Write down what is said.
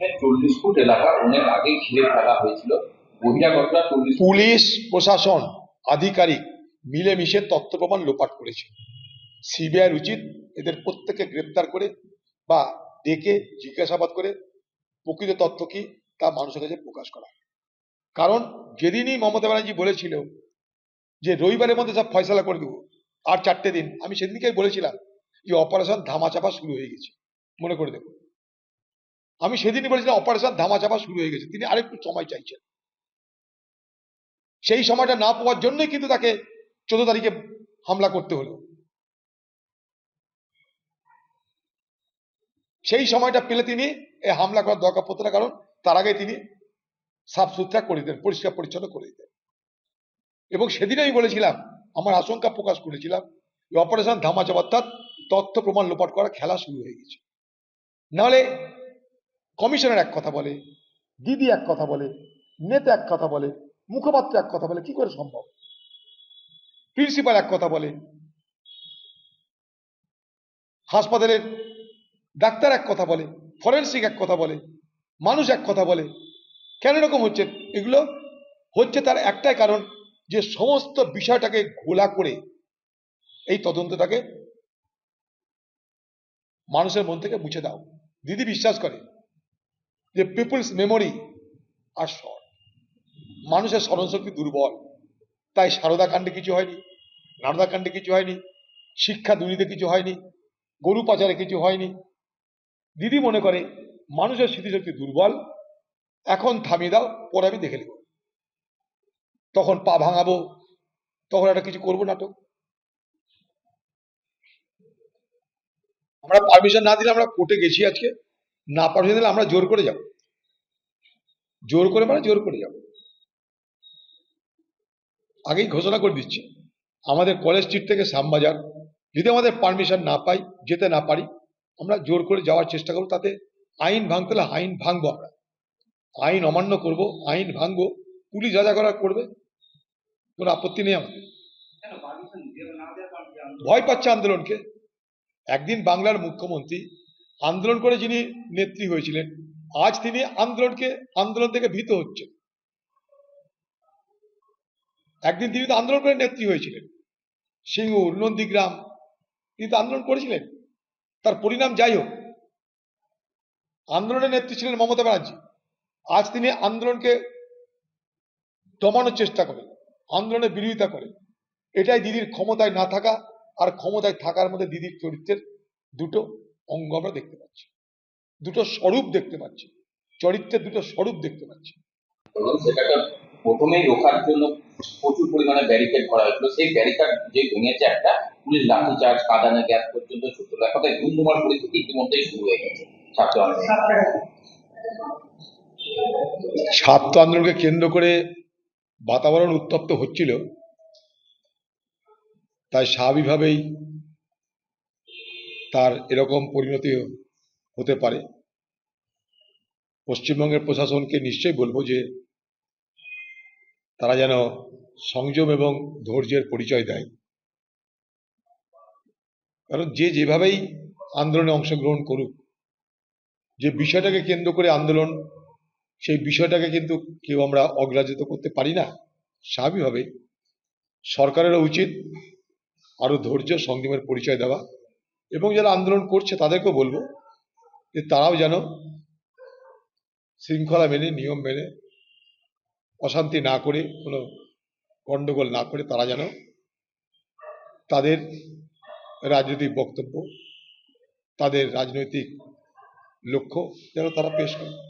চল্লিশ ফুট এলাকা অনেক আগে ঘিরে ফেলা হয়েছিল। বহিরাগতরা চল্লিশ পুলিশ, প্রশাসন, আধিকারিক মিলেমিশে তথ্য প্রমাণ লোপাট করেছে। সিবিআইয়ের উচিত এদের প্রত্যেককে গ্রেপ্তার করে বা ডেকে জিজ্ঞাসাবাদ করে প্রকৃত তথ্য কি তা মানুষের কাছে প্রকাশ করা। কারণ যেদিনই মমতা ব্যানার্জি বলেছিল যে রবিবারের মধ্যে সব ফয়সলা করে দেবো, আর চারটে দিন, আমি সেদিনকেই বলেছিলাম যে অপারেশন ধামাচাপা শুরু হয়ে গেছে। মনে করে দেখুন। আমি সেদিনই বলেছিলাম অপারেশন ধামাচাপা শুরু হয়ে গেছে। তিনি আরেকটু সময় চাইছেন। সেই সময়টা না পাওয়ার জন্যই কিন্তু তাকে চোদ্দ তারিখে হামলা করতে হলো। সেই সময়টা পেলে তিনি এই হামলা করার দরকার পড়তো না, কারণ তার আগে তিনি সাফ সুতরা করে দিতেন পরিষ্কার পরিচ্ছন্ন করে দিতেন এবং সেদিন আমি বলেছিলাম, আমার আশঙ্কা প্রকাশ করেছিলাম অপারেশন ধামাচাপ অর্থাৎ তথ্য প্রমাণ লোপাট করা খেলা শুরু হয়ে গেছে। নাহলে কমিশনার এক কথা বলে, দিদি এক কথা বলে, নেতা এক কথা বলে, মুখপাত্র এক কথা বলে, কি করে সম্ভব? প্রিন্সিপাল এক কথা বলে, হাসপাতালের ডাক্তার এক কথা বলে, ফরেন্সিক এক কথা বলে, মানুষ এক কথা বলে, কেন এরকম হচ্ছে? এগুলো হচ্ছে তার একটাই কারণ যে সমস্ত বিষয়টাকে ঘোলা করে এই তদন্তটাকে মানুষের মন থেকে মুছে দাও। দিদি বিশ্বাস করে যে পিপুলস মেমোরি আর শর্ট মানুষের স্মরণশক্তি দুর্বল। তাই সারদা কাণ্ডে কিছু হয়নি, নারদা কাণ্ডে কিছু হয়নি, শিক্ষা দুর্নীতি কিছু হয়নি, গরু পাচারে কিছু হয়নি। দিদি মনে করে, মানুষের স্মৃতিশক্তি দুর্বল, এখন থামিয়ে দাও, পরে আমি দেখে নেব। তখন পা ভাঙাবো, তখন একটা কিছু করব নাটক। আমরা পারমিশন না দিলে আমরা কোর্টে গেছি আজকে। না পারমিশন দিলে আমরা জোর করে যাব। জোর করে মানে জোর করে যাব। আগেই ঘোষণা করে দিচ্ছি, আমাদের কলেজ স্ট্রিট থেকে শ্যামবাজার, যদি আমাদের পারমিশন না পাই, যেতে না পারি, আমরা জোর করে যাওয়ার চেষ্টা করব, তাতে আইন ভাঙতে আইন ভাঙবো আমরা। আইন অমান্য করব, আইন ভাঙবো, পুলিশ যা যা করবে, কোনো আপত্তি নেই আমাদের। ভয় পাচ্ছে আন্দোলনকে। একদিন বাংলার মুখ্যমন্ত্রী আন্দোলন করে যিনি নেত্রী হয়েছিলেন, আজ তিনি আন্দোলনকে, আন্দোলন থেকে ভীত হচ্ছেন। একদিন তিনি তো আন্দোলন করে নেত্রী হয়েছিলেন। সিঙ্গুর নন্দীগ্রাম, তিনি তো আন্দোলন করেছিলেন। তার পরিণাম যাই হোক, আন্দোলনের নেত্রী ছিলেন মমতা ব্যানার্জি। আজ তিনি আন্দোলনকে দমানোর চেষ্টা করেন, আন্দোলনের বিরোধিতা করেন। এটাই দিদির ক্ষমতায় না থাকা আর ক্ষমতায় থাকার মধ্যে দিদির চরিত্রের দুটো অঙ্গ আমরা দেখতে পাচ্ছি। দুটো স্বরূপ দেখতে পাচ্ছি। চরিত্রের দুটো স্বরূপ দেখতে পাচ্ছি। সেটাকে প্রথমেই রোখার জন্য প্রচুর পরিমাণে ব্যারিকেড করা হয়েছিল। সেই ব্যারিকেড যে ভেঙেছে একটা পুলিশ লাঠিচার্জ কাদানে গ্যাস পর্যন্ত ছুটল এক কথায় ধুমধুমার পরিস্থিতি ইতিমধ্যেই শুরু হয়ে গেছে। ছাত্র ছাত্র আন্দোলনকে কেন্দ্র করে বাতাবরণ উত্তপ্ত হচ্ছিল। তাই স্বাভাবিকভাবেই তার এরকম পরিণতি হতে পারে। পশ্চিমবঙ্গের প্রশাসনকে নিশ্চয়ই বলব যে, তারা যেন সংযম এবং ধৈর্যের পরিচয় দেয়। কারণ যে যেভাবেই আন্দোলনে অংশগ্রহণ করুক, যে বিষয়টাকে কেন্দ্র করে আন্দোলন, সেই বিষয়টাকে কিন্তু কেউ আমরা অগ্রাহ্য তো করতে পারি না। স্বাভাবিকভাবে সরকারেরও উচিত আরও ধৈর্য, সংযমের পরিচয় দেওয়া। এবং যারা আন্দোলন করছে তাদেরকেও বলব যে তারাও যেন শৃঙ্খলা মেনে, নিয়ম মেনে, অশান্তি না করে, কোনো গণ্ডগোল না করে তারা যেন তাদের রাজনৈতিক বক্তব্য, তাদের রাজনৈতিক লক্ষ্য যেন তারা পেশ করে।